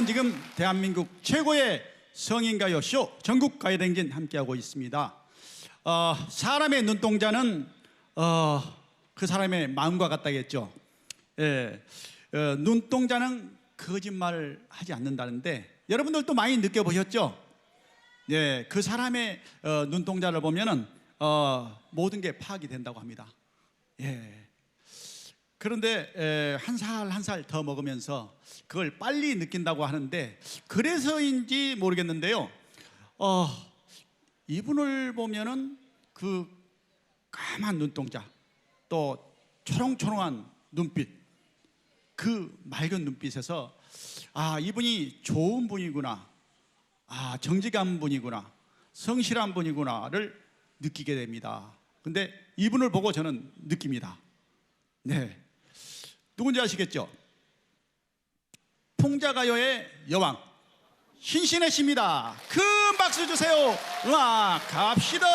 여러분은 지금 대한민국 최고의 성인가요 쇼 전국 가요댕진 함께하고 있습니다. 어, 사람의 눈동자는 어, 그 사람의 마음과 같다겠죠. 예, 어, 눈동자는 거짓말을 하지 않는다는데 여러분들도 많이 느껴보셨죠? 예, 그 사람의 어, 눈동자를 보면은 어, 모든 게 파악이 된다고 합니다. 예. 그런데 한 살 한 살 더 먹으면서 그걸 빨리 느낀다고 하는데 그래서인지 모르겠는데요. 어, 이분을 보면은 그 까만 눈동자 또 초롱초롱한 눈빛 그 맑은 눈빛에서 아 이분이 좋은 분이구나 아 정직한 분이구나 성실한 분이구나를 느끼게 됩니다. 근데 이분을 보고 저는 느낍니다. 네. 누군지 아시겠죠? 풍자가요의 여왕 신신혜 씨입니다. 큰 박수 주세요. 음악 갑시다.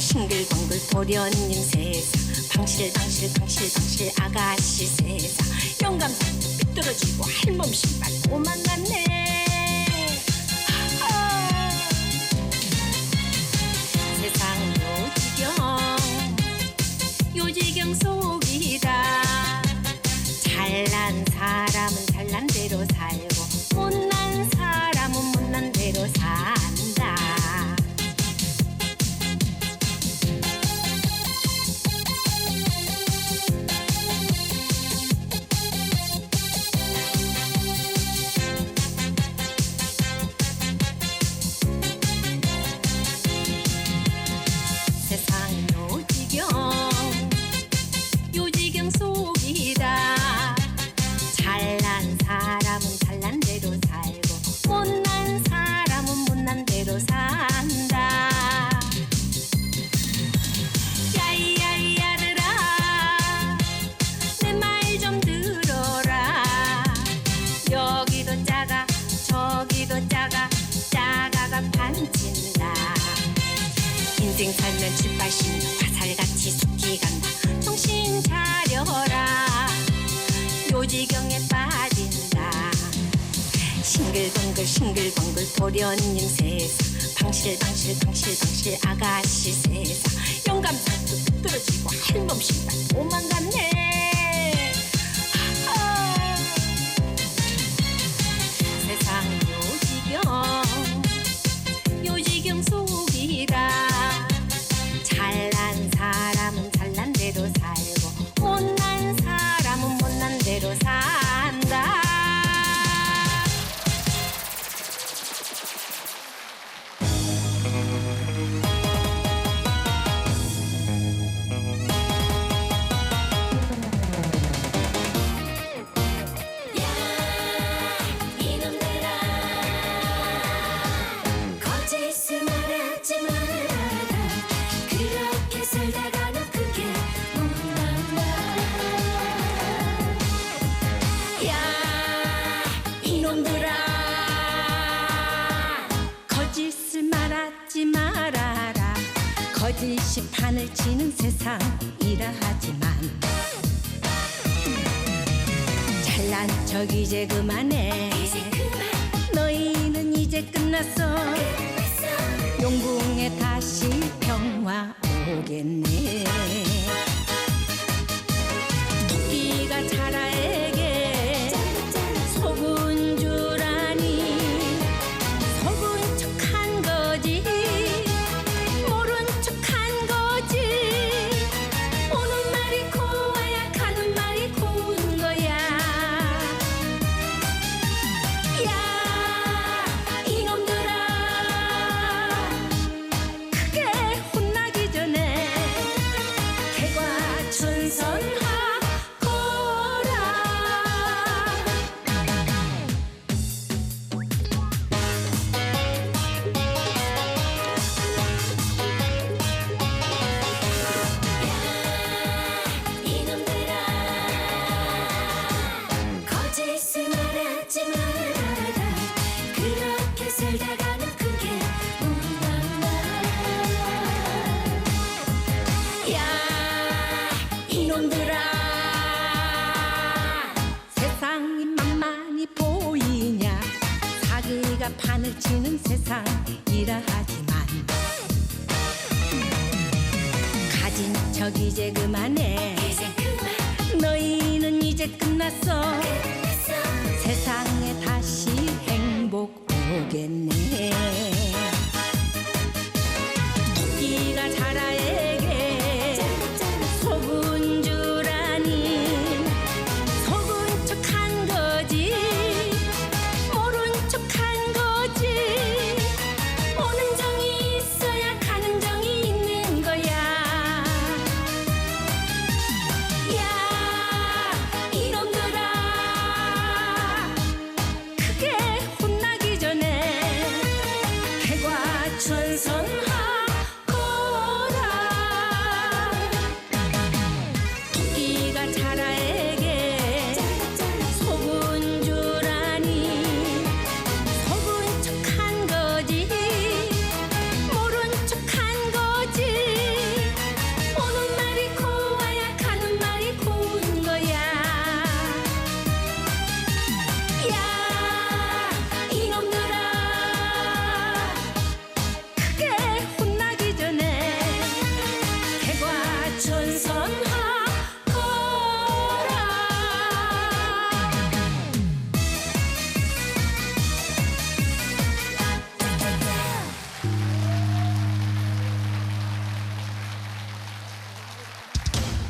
싱글벙글 싱글벙글 도련님 세상. 방실 방실 방실 방실 아가씨 세상. 영감산 삐뚤어지고 할멈 신발 또 만났네. 아. 세상 요지경 요지경 속이다. 잘난 사람은 잘난 대로 살고 싱글벙글 싱글벙글 도련님 세상 방실 방실 방실 방실 아가씨 세상 하지 말아라. 거짓이 판을 치는 세상이라 하지만 잘난 척 이제 그만해. 너희는 이제 끝났어. 용궁에 다시 평화 오겠네 좁은 세상이라 하지만 가진 척 이제 그만해. 너희는 이제 끝났어. 세상